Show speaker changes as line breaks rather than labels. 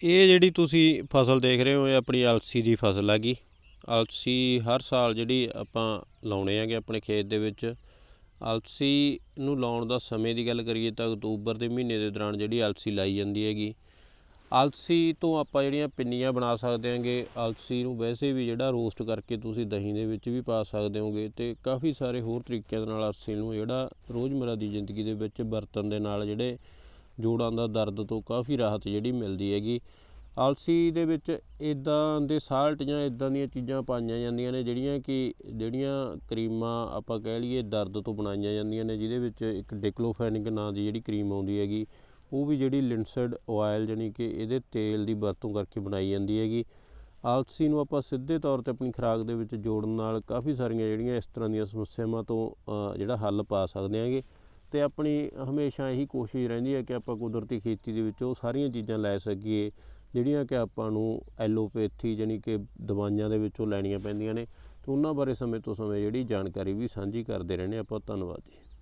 ਇਹ ਜਿਹੜੀ ਤੁਸੀਂ ਫਸਲ ਦੇਖ ਰਹੇ ਹੋ, ਇਹ ਆਪਣੀ ਅਲਸੀ ਦੀ ਫਸਲ ਹੈਗੀ ਅਲਸੀ ਹਰ ਸਾਲ ਜਿਹੜੀ ਆਪਾਂ ਲਾਉਣੇ ਹੈਗੇ ਆਪਣੇ ਖੇਤ ਦੇ ਵਿੱਚ, ਅਲਸੀ ਨੂੰ ਲਾਉਣ ਦਾ ਸਮੇਂ ਦੀ ਗੱਲ ਕਰੀਏ ਤਾਂ ਅਕਤੂਬਰ ਦੇ ਮਹੀਨੇ ਦੇ ਦੌਰਾਨ ਜਿਹੜੀ ਅਲਸੀ ਲਾਈ ਜਾਂਦੀ ਹੈਗੀ। ਅਲਸੀ ਤੋਂ ਆਪਾਂ ਜਿਹੜੀਆਂ ਪਿੰਨੀਆਂ ਬਣਾ ਸਕਦੇ ਹਾਂਗੇ, ਅਲਸੀ ਨੂੰ ਵੈਸੇ ਵੀ ਜਿਹੜਾ ਰੋਸਟ ਕਰਕੇ ਤੁਸੀਂ ਦਹੀਂ ਦੇ ਵਿੱਚ ਵੀ ਪਾ ਸਕਦੇ ਹੋਗੇ ਤੇ ਕਾਫੀ ਸਾਰੇ ਹੋਰ ਤਰੀਕਿਆਂ ਦੇ ਨਾਲ ਅਲਸੀ ਨੂੰ ਜਿਹੜਾ ਰੋਜ਼ਮਰਾ ਦੀ ਜ਼ਿੰਦਗੀ ਦੇ ਵਿੱਚ ਵਰਤਣ ਦੇ ਨਾਲ ਜਿਹੜੇ ਜੋੜਾਂ ਦਾ ਦਰਦ ਤੋਂ ਕਾਫੀ ਰਾਹਤ ਜਿਹੜੀ ਮਿਲਦੀ ਹੈਗੀ। ਆਲਸੀ ਦੇ ਵਿੱਚ ਇਦਾਂ ਦੇ ਸਾਲਟ ਜਾਂ ਇਦਾਂ ਦੀਆਂ ਚੀਜ਼ਾਂ ਪਾਈਆਂ ਜਾਂਦੀਆਂ ਨੇ, ਜਿਹੜੀਆਂ ਕਿ ਜਿਹੜੀਆਂ ਕਰੀਮਾਂ ਆਪਾਂ ਕਹਿ ਲਈਏ ਦਰਦ ਤੋਂ ਬਣਾਈਆਂ ਜਾਂਦੀਆਂ ਨੇ, ਜਿਹਦੇ ਵਿੱਚ ਇੱਕ ਡਿਕਲੋਫੈਨਿਕ ਨਾਂ ਦੀ ਜਿਹੜੀ ਕਰੀਮ ਆਉਂਦੀ ਹੈਗੀ, ਉਹ ਵੀ ਜਿਹੜੀ ਲਿੰਸਡ ਆਇਲ ਜਾਨੀ ਕਿ ਇਹਦੇ ਤੇਲ ਦੀ ਵਰਤੋਂ ਕਰਕੇ ਬਣਾਈ ਜਾਂਦੀ ਹੈਗੀ। ਆਲਸੀ ਨੂੰ ਆਪਾਂ ਸਿੱਧੇ ਤੌਰ ਤੇ ਆਪਣੀ ਖੁਰਾਕ ਦੇ ਵਿੱਚ ਜੋੜਨ ਨਾਲ ਕਾਫੀ ਸਾਰੀਆਂ ਜਿਹੜੀਆਂ ਇਸ ਤਰ੍ਹਾਂ ਦੀਆਂ ਸਮੱਸਿਆਵਾਂ ਤੋਂ ਜਿਹੜਾ ਹੱਲ ਪਾ ਸਕਦੇ ਹਾਂਗੇ। ਤੇ ਆਪਣੀ ਹਮੇਸ਼ਾ ਇਹੀ ਕੋਸ਼ਿਸ਼ ਰਹਿੰਦੀ ਹੈ ਕਿ ਆਪਾਂ ਕੁਦਰਤੀ ਖੇਤੀ ਦੇ ਵਿੱਚ ਉਹ ਸਾਰੀਆਂ ਚੀਜ਼ਾਂ ਲੈ ਸਕੀਏ, ਜਿਹੜੀਆਂ ਕਿ ਆਪਾਂ ਨੂੰ ਐਲੋਪੈਥੀ ਜਾਨੀ ਕਿ ਦਵਾਈਆਂ ਦੇ ਵਿੱਚੋਂ ਲੈਣੀਆਂ ਪੈਂਦੀਆਂ ਨੇ। ਤੇ ਉਹਨਾਂ ਬਾਰੇ ਸਮੇਂ ਤੋਂ ਸਮੇਂ ਜਿਹੜੀ ਜਾਣਕਾਰੀ ਵੀ ਸਾਂਝੀ ਕਰਦੇ ਰਹਿੰਦੇ ਆਪਾਂ ਧੰਨਵਾਦ ਜੀ।